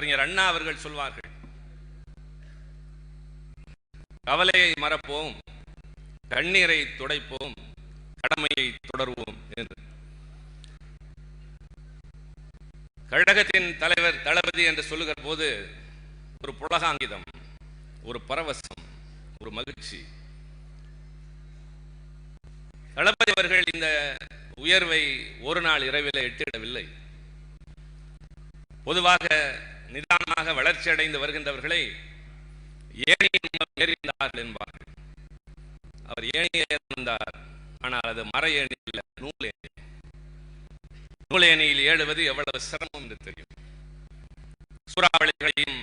அறிஞர் அண்ணா அவர்கள் சொல்வார்கள் கவலையை மறப்போம் கண்ணீரை துடைப்போம் கடமையை தொடர்வோம் என்று. கழகத்தின் தலைவர் தளபதி என்று சொல்லுகிற போது ஒரு புலகாங்கிதம் ஒரு பரவசம் ஒரு மகிழ்ச்சி. தளபதி அவர்கள் இந்த உயர்வை ஒரு நாள் இரவில் எட்டிடவில்லை. பொதுவாக நிதானமாக வளர்ச்சி அடைந்து வருகின்றவர்களை ஏணியின் மூலம் என்பார்கள். அவர் ஏணியை வந்தார் ஆனால் அது மர ஏணி இல்லை நூல் ஏணி. நூல் ஏணியில் ஏழுவது எவ்வளவு சிரமம் என்று தெரியும். சூறாவளிகளையும்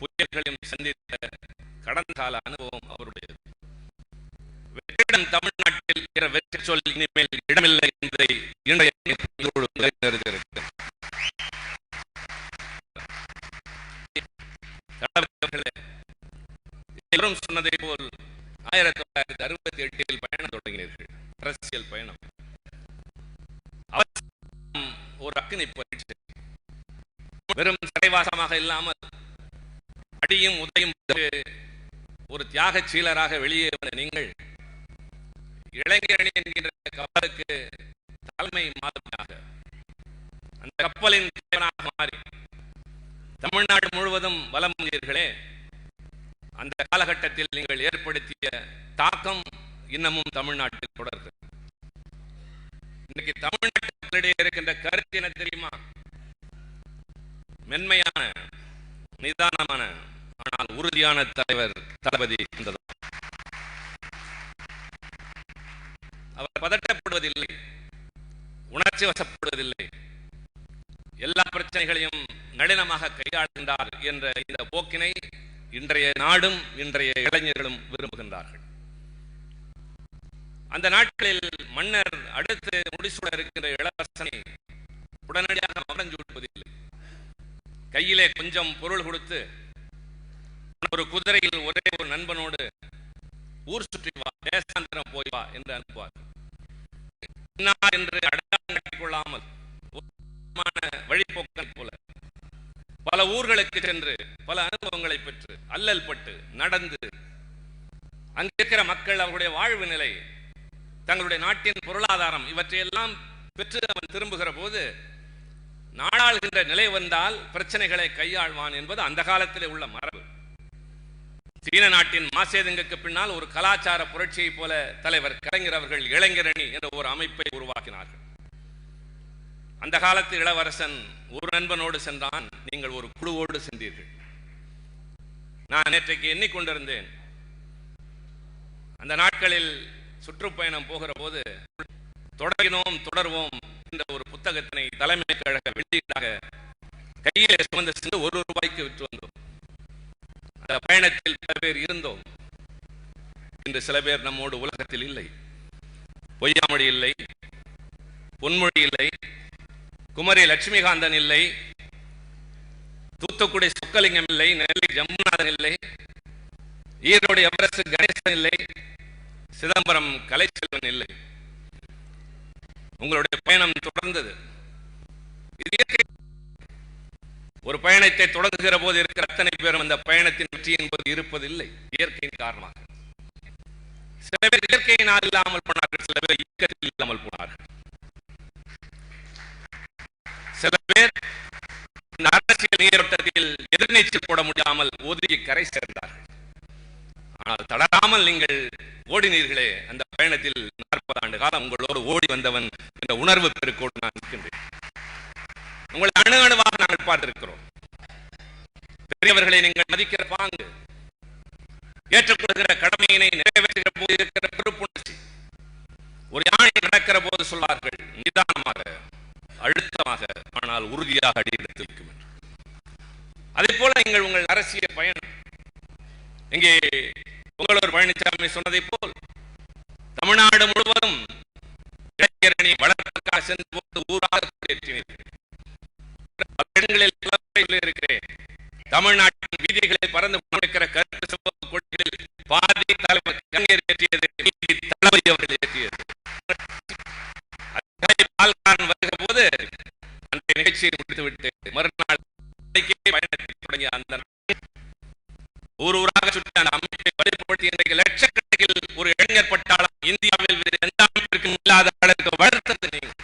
புயல்களையும் சந்தித்த கடந்த கால அனுபவம் அவருடையது. வெற்றிடம் தமிழ்நாட்டில் வெற்றி சொல் இனிமேல் இடமில்லை என்பதை இன்றைய இதோடு நிறைவேறுகிறது தளபதி அவர்களே, எல்லோரும் சொன்னதை போல் ஆயிரத்தி தொள்ளாயிரத்தி அறுபத்தி எட்டில் பயணம் தொடங்கினீர்கள். அரசியல் பயணம். ஒரு அக்னி பரீட்சை வெறும் சிறைவாசமாக இல்லாமல் அடியும் உதயும் ஒரு தியாக சீலராக வெளியே வந்த நீங்கள் இளைஞரணி என்கின்ற கப்பலுக்கு தலைமை மாதமாக அந்த கப்பலின் தலைவனாக மாறி தமிழ்நாடு முழுவதும் வலம் வந்தீர்களே அந்த காலகட்டத்தில் நீங்கள் ஏற்படுத்திய தாக்கம் இன்னமும் தமிழ்நாட்டில் தொடர்கிறது இன்னைக்கு தமிழ்நாட்டு மக்களிடையே இருக்கின்ற கருத்து என தெரியுமா? மென்மையான நிதானமான ஆனால் உறுதியான தலைவர் தளபதி அவர் பதட்டப்படுவதில்லை உணர்ச்சி வசப்படுவதில்லை. எல்லா பிரச்சனைகளையும் நளினமாக கையாளுகின்றார் என்ற இந்த போக்கினை இன்றைய நாடும் இன்றைய இளைஞர்களும் விரும்புகின்றார்கள். அந்த நாட்களில் மன்னர் அடுத்து முடிசூட இருக்கின்ற இளவரசனை உடனடியாக மகஞ்சூட்டுவதில்லை கையிலே கொஞ்சம் பொருள் கொடுத்து ஒரு குதிரையில் ஒரே ஒரு நண்பனோடு ஊர் சுற்றி வா தேசாந்திரம் போய் வா என்று அனுப்புவார். என்று அடையாளம் கட்டிக் கொள்ளாமல் ஒரு போல பல ஊர்களுக்கு சென்று பல அனுபவங்களை பெற்று அல்லல் பட்டு நடந்து அங்கிருக்கிற மக்கள் அவர்களுடைய வாழ்வு நிலை தங்களுடைய நாட்டின் பொருளாதாரம் இவற்றையெல்லாம் பெற்று அவன் திரும்புகிற போது நாடாளுகின்ற நிலை வந்தால் பிரச்சனைகளை கையாள்வான் என்பது அந்த காலத்திலே உள்ள மரபு. சீன நாட்டின் மாசேதுங்குக்கு பின்னால் ஒரு கலாச்சார புரட்சியைப் போல தலைவர் கலைஞர் அவர்கள் இளைஞரணி என்ற ஒரு அமைப்பை உருவாக்கினார்கள். அந்த காலத்து இளவரசன் ஒரு நண்பனோடு சென்றான். நீங்கள் ஒரு குழுவோடு சென்றீர்கள். நான் நேற்றைக்கு எண்ணிக்கொண்டிருந்தேன். அந்த நாட்களில் சுற்றுப்பயணம் போகிற போது தொடங்கினோம் தொடர்வோம் என்ற ஒரு புத்தகத்தினை தலைமை கழக வெளியீடாக கையிலே சுமந்து சென்று ஒரு ரூபாய்க்கு விற்று வந்தோம். அந்த பயணத்தில் பல பேர் இருந்தோம். இன்று சில பேர் நம்மோடு உலகத்தில் இல்லை. பொய்யாமொழி இல்லை பொன்மொழி இல்லை குமரி லட்சுமிகாந்தன் இல்லை. தூத்துக்குடி சொக்கலிங்கம் இல்லை. நெல்லை ஜம்முநாதன் இல்லை. ஈரோடு எவரஸ்ட் கணேசன் இல்லை. சிதம்பரம் கலைச்செல்வன் இல்லை. உங்களுடைய பயணம் தொடர்ந்தது. இது இயற்கை. ஒரு பயணத்தை தொடங்குகிற போது இருக்கிற அத்தனை பேரும் அந்த பயணத்தின் வெற்றி போது இருப்பதில்லை. இயற்கையின் காரணமாக. சில பேர் இயற்கையினால் இல்லாமல் போனார்கள் சில பேர் இயக்கத்தில் இல்லாமல் போனார்கள் சில பேர் இந்த அரசியல் நீரோட்டத்தில் எதிர்நீச்சல் போட முடியாமல் ஒதுங்கி கரை சேர்ந்தார்கள். ஆனால் தளராமல் நீங்கள் ஓடினீர்களே அந்த பயணத்தில் நாற்பது ஆண்டு காலம் உங்களோடு ஓடி வந்தவன் என்ற உணர்வு பெருக்கோடு நான் நிற்கின்றேன் உங்களை அணு அணுவாக நாங்கள் பார்த்திருக்கிறோம். பெரியவர்களை நீங்கள் மதிக்கிற பாங்கு ஏற்றுக்கொள்கிற கடமையினை நிறைவேற்றுகிற போது இருக்கிற பெருப்புணர்ச்சி ஒரு யானை நடக்கிற போது சொல்வார்கள் நிதானமாக அழுத்தமாக ஆனால் உறுதியாக அடியெடுத்து வைக்கும் என்று. அதே போல நீங்கள் உங்கள் அரசியல் பயணம். இங்கே பொங்கலூர் பழனிசாமி சொன்னதை போல் தமிழ்நாடு முழுவதும் இளைஞரணி வளர்ப்பதற்காக சென்ற போது ஊராக குடியேற்றினீர்கள். இருக்கிறேன் தமிழ்நாட்டின் வீதிகளில் பறந்து கொண்டிருக்கிற கருத்து சம்பவ கொடிகளில் பாதி தலைவர் கலைஞர் ஏற்றியது தளபதி அவர்கள் ஏற்றியது. பால்கான் வருகிற போது அந்த நிகழ்ச்சியை முடித்துவிட்டு மறுநாள் பயணத்தில் தொடங்கிய அந்த ஊர் ஊராக சுற்றி அந்த அமைப்பை வலுப்படுத்தி இன்றைக்கு லட்சக்கணக்கில் ஒரு இளைஞர் பட்டாளம் இந்தியாவில் வேறு எந்த அமைப்பிற்கும் இல்லாத அளவுக்கு வளர்த்தது நீங்கள்.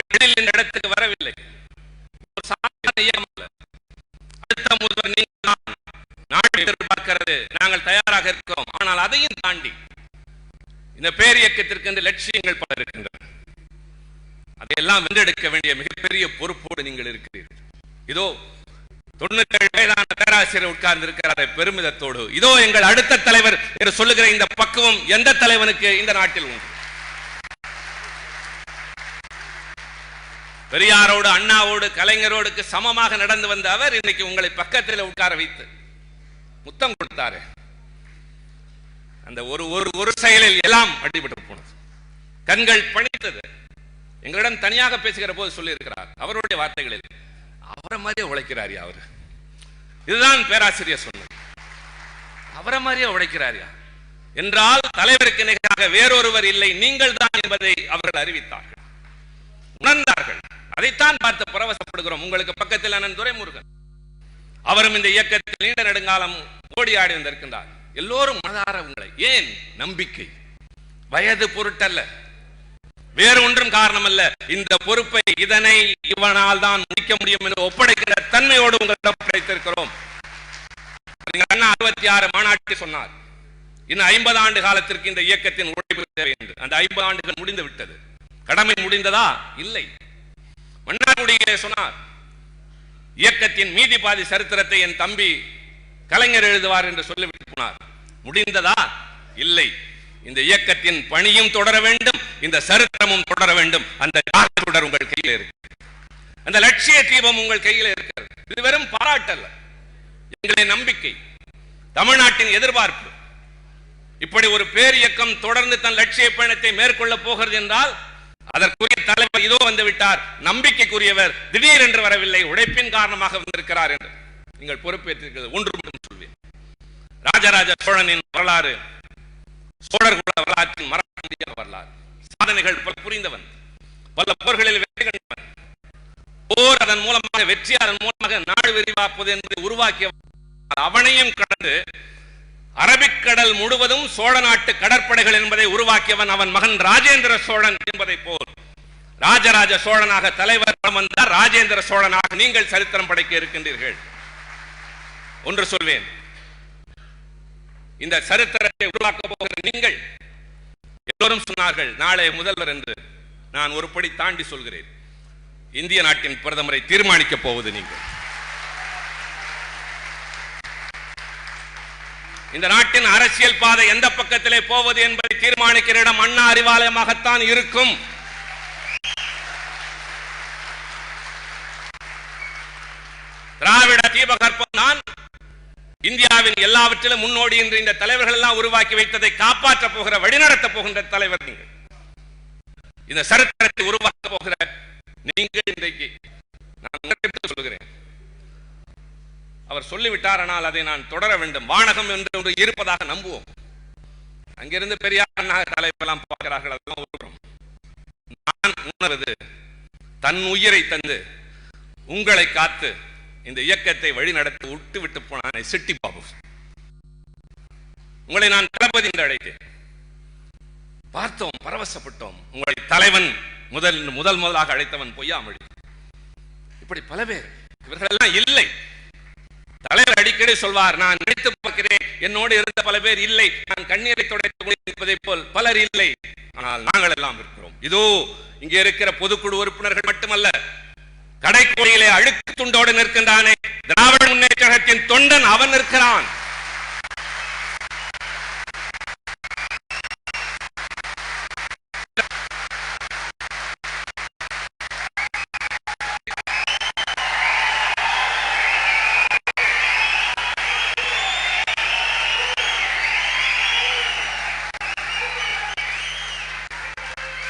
எளிதில் இந்த இடத்துக்கு வரவில்லை. ஒரு சாதாரண இயக்கம் அடுத்த முதல்வர் நீங்கள் நாடு எதிர்பார்க்கிறது. நாங்கள் தயாராக இருக்கிறோம் ஆனால் அதையும் தாண்டி இந்த பேரியக்கத்திற்கு என்று லட்சியங்கள் பல இருக்கின்றன. அதையெல்லாம் வென்றெடுக்க வேண்டிய மிகப்பெரிய பொறுப்போடு நீங்கள் இருக்கிறீர்கள். இதோ தொண்ணூத்தி ஏழு வயதான பேராசிரியர் உட்கார்ந்து இருக்கிறார் பெருமிதத்தோடு இதோ எங்கள் அடுத்த தலைவர் என்று சொல்லுகிற இந்த பக்குவம் எந்த தலைவனுக்கு இந்த நாட்டில் உண்டு? பெரியாரோடு அண்ணாவோடு கலைஞரோடுக்கு சமமாக நடந்து வந்த அவர் இன்னைக்கு உங்களை பக்கத்தில் உட்கார வைத்து முத்தம் கொடுத்தாரு. அந்த ஒரு ஒரு ஒரு செயலில் எல்லாம் அடிபட்டு போனது. கண்கள் பணித்தது. எங்களிடம் தனியாக பேசுகிற போது சொல்லியிருக்கிறார். அவருடைய வார்த்தைகளில் அவரை மாதிரியே உழைக்கிறாரியா அவர் இதுதான் பேராசிரியர் சொன்னது. அவரை மாதிரியே உழைக்கிறாரியா என்றால் தலைவருக்கு நிகராக வேறொருவர் இல்லை நீங்கள் தான் என்பதை அவர்கள் அறிவித்தார்கள். உணர்ந்தார்கள். அதைத்தான் பார்த்து பரவசப்படுகிறோம். உங்களுக்கு பக்கத்தில் அண்ணன் துரைமுருகன். அவரும் இந்த இயக்கத்தில் நீண்ட நெடுங்காலம் ஓடி ஆடி வந்திருக்கின்றார். எல்லோரும் மனதார உங்களை. ஏன்? நம்பிக்கை. வயது பொருட்டல்ல. வேறு ஒன்றும் காரணம் அல்ல இந்த பொறுப்பை இதனை இவனால் தான் முடிக்க முடியும் என்று ஒப்படைக்கிற தன்மையோடு உங்களிடம் ஒப்படைத்திருக்கிறோம் அண்ணா அறுபத்தி ஆறு மாநாட்டில் சொன்னார். இன்னும் ஐம்பது ஆண்டு காலத்திற்கு இந்த இயக்கத்தின் உழைப்பு தேவை என்று. அந்த ஐம்பது ஆண்டுகள் முடிந்து விட்டது. கடமை முடிந்ததா? இல்லை. மன்னார்குடியிலே சொன்னார் இயக்கத்தின் மீதி பாதி சரித்திரத்தை என் தம்பி கலைஞர் எழுதுவார் என்று சொல்லிவிட்டு போனார். முடிந்ததா? இல்லை. இந்த இயக்கத்தின் பணியும் தொடர வேண்டும். இந்த சரித்திரமும் தொடர வேண்டும். அந்த தொடர் உங்கள் கையில் இருக்கு அந்த லட்சிய தீபம் உங்கள் கையில் இருக்கிறது. இது வெறும் பாராட்டல்ல. எங்களின் நம்பிக்கை. தமிழ்நாட்டின் எதிர்பார்ப்பு. இப்படி ஒரு பேர் இயக்கம் தொடர்ந்து தன் லட்சிய பயணத்தை மேற்கொள்ள போகிறது என்றால் அதற்குரிய தலைவர் இதோ வந்து விட்டார். நம்பிக்கைக்குரியவர் திடீர் என்று வரவில்லை. உழைப்பின் காரணமாக வந்திருக்கிறார் என்று நீங்கள் பொறுப்பேற்றிருக்கிறது. ஒன்று மட்டும் சொல்வேன். ராஜராஜ சோழனின் வரலாறு சோழர் குல வரலாற்றின் மறக்க வரலாறு. சாதனைகள் பல புரிந்தவன். பல போர்களில் வெற்றி கண்டவன். போர் அதன் மூலமாக வெற்றி அதன் மூலமாக நாடு விரிவாக்குவது என்பதை உருவாக்கிய அவனையும் கடந்து அரபிக்கடல் முழுவதும் சோழ நாட்டு கடற்படைகள் என்பதை உருவாக்கியவன் அவன் மகன் ராஜேந்திர சோழன் என்பதை போல். ராஜராஜ சோழனாக தலைவர் வந்தார் ராஜேந்திர சோழனாக நீங்கள் சரித்திரம் படைக்க இருக்கின்றீர்கள். ஒன்று சொல்வேன். இந்த சரித்திரத்தை உருவாக்க போகிற நீங்கள் எல்லோரும் சொன்னார்கள் நாளை முதல்வர் என்று நான் ஒரு படி தாண்டி சொல்கிறேன். இந்திய நாட்டின் பிரதமரை தீர்மானிக்க போவது நீங்கள். இந்த நாட்டின் அரசியல் பாதை எந்த பக்கத்திலே போவது என்பதை தீர்மானிக்கிற இடம் அண்ணா அறிவாலயமாகத்தான் இருக்கும். திராவிட தீபகற்பம் தான் இந்தியாவின் எல்லாவற்றிலும் முன்னோடி என்று இந்த தலைவர்கள் எல்லாம் உருவாக்கி வைத்ததை காப்பாற்ற போகிற வழிநடத்த போகின்ற தலைவர் நீங்கள். இந்த சரித்திரத்தை உருவாக்க போகிற நீங்கள் இன்றைக்கு நான் சொல்லுகிறேன். அவர் சொல்லிவிட்டார் ஆனால் அதை நான் தொடர வேண்டும். வானகம் என்று ஒன்று இருப்பதாக நம்புவோம். அங்கிருந்து பெரியார் தலைவெல்லாம் பார்க்கிறார்கள் அதெல்லாம் உருவம் நான் உணர்வது தன் உயிரை தந்து உங்களை காத்து இந்த இயக்கத்தை வழிநடத்தி விட்டு விட்டு போனான் சிட்டி பாபு. உங்களை நான் தளபதி என்று அழைத்தேன். பார்த்தோம் பரவசப்பட்டோம். உங்களை தலைவன் முதல் முதல் முதலாக அழைத்தவன் பொய்யாமொழி. இப்படி பல பேர் இவர்கள் எல்லாம் இல்லை. தலைவர் அடிக்கடி சொல்வார் நான் நினைத்து பார்க்கிறேன் என்னோடு இருந்த பல பேர் இல்லை. நான் கண்ணீரை துடைப்பதை போல் பலர் இல்லை. ஆனால் நாங்கள் எல்லாம் இருக்கிறோம். இதோ இங்கே இருக்கிற பொதுக்குழு உறுப்பினர்கள் மட்டுமல்ல கடைக்கோடியிலே அழுக்கு துண்டோடு நிற்கின்றானே. திராவிட முன்னேற்றத்தின் தொண்டன் அவன் நிற்கிறான்.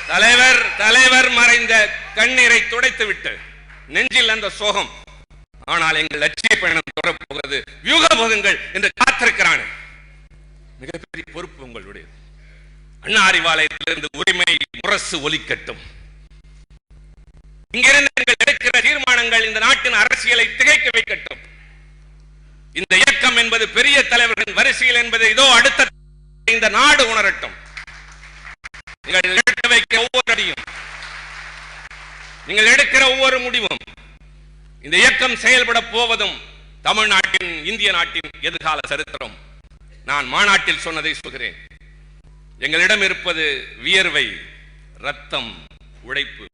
தலைவர் தலைவர் மறைந்த கண்ணீரை துடைத்து விட்டு நெஞ்சில் அந்த சோகம். ஆனால் எங்கள் லட்சிய பயணம் தொடரப்போகிறது வியூக போகுங்கள் என்று காத்திருக்கிறான். மிகப்பெரிய பொறுப்பு உங்களுடைய அண்ணா அறிவாலயத்திலிருந்து உரிமை முரசு ஒலிக்கட்டும். இங்கிருந்து நீங்கள் எடுக்கிற தீர்மானங்கள் இந்த நாட்டின் அரசியலை திகைக்க வைக்கட்டும். இந்த இயக்கம் என்பது பெரிய தலைவர்களின் வரிசையில் என்பது இதோ அடுத்த இந்த நாடு உணரட்டும். நீங்கள் எடுத்து வைக்க ஒவ்வொரு அடியும். நீங்கள் எடுக்கிற ஒவ்வொரு முடிவும் இந்த இயக்கம் செயல்பட போவதும் தமிழ்நாட்டின் இந்திய நாட்டின் எதிர்கால சரித்திரம். நான் மாநாட்டில் சொன்னதை சொல்கிறேன். எங்களிடம் இருப்பது வியர்வை ரத்தம் உழைப்பு